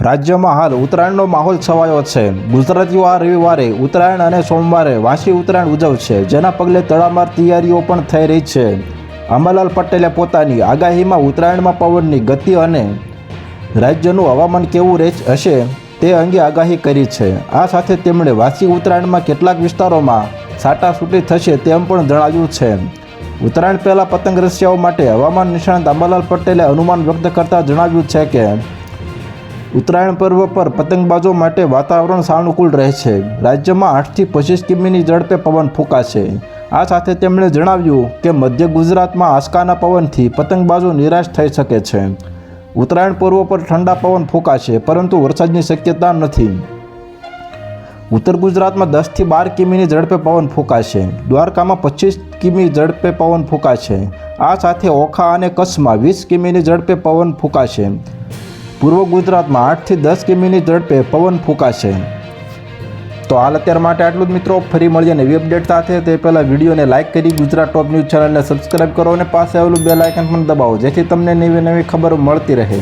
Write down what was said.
રાજ્યમાં હાલ ઉત્તરાયણનો માહોલ છવાયો છે. ગુજરાતીઓ આ રવિવારે ઉત્તરાયણ અને સોમવારે વાંસી ઉત્તરાયણ ઉજવશે, જેના પગલે તડામાર તૈયારીઓ પણ થઈ રહી છે. અમરલાલ પટેલે પોતાની આગાહીમાં ઉત્તરાયણમાં પવનની ગતિ અને રાજ્યનું હવામાન કેવું રહે હશે તે અંગે આગાહી કરી છે. આ સાથે તેમણે વાસી ઉત્તરાયણમાં કેટલાક વિસ્તારોમાં છાટાછૂટી થશે તેમ પણ જણાવ્યું છે. ઉત્તરાયણ પહેલાં પતંગ રસિયાઓ માટે હવામાન નિષ્ણાત અંબાલાલ પટેલે અનુમાન વ્યક્ત કરતાં જણાવ્યું છે કે ઉત્તરાયણ પર્વ પર પતંગબાજો માટે વાતાવરણ સાનુકૂળ રહે છે. રાજ્યમાં આઠથી પચીસ કિમીની ઝડપે પવન ફૂંકાશે. આ સાથે તેમણે જણાવ્યું કે મધ્ય ગુજરાતમાં આંચકાના પવનથી પતંગબાજો નિરાશ થઈ શકે છે. ઉત્તરાયણ પર્વ પર ઠંડા પવન ફૂંકાશે, પરંતુ વરસાદની શક્યતા નથી. ઉત્તર ગુજરાતમાં દસથી બાર કિમીની ઝડપે પવન ફૂંકાશે. દ્વારકામાં પચીસ કિમી ઝડપે પવન ફૂંકાશે. આ સાથે ઓખા અને કચ્છમાં વીસ કિમીની ઝડપે પવન ફૂંકાશે. પૂર્વ ગુજરાતમાં આઠથી દસ કિમીની ઝડપે પવન ફૂંકાશે. તો હાલ અત્યાર માટે આટલું જ મિત્રો. ફરી મળીએ નવી અપડેટ સાથે. તે પહેલાં વિડીયોને લાઇક કરી ગુજરાત ટોપ ન્યૂઝ ચેનલને સબસ્ક્રાઇબ કરો અને પાસે આવેલું બે લાઇકન પણ દબાવો, જેથી તમને નવી નવી ખબર મળતી રહે.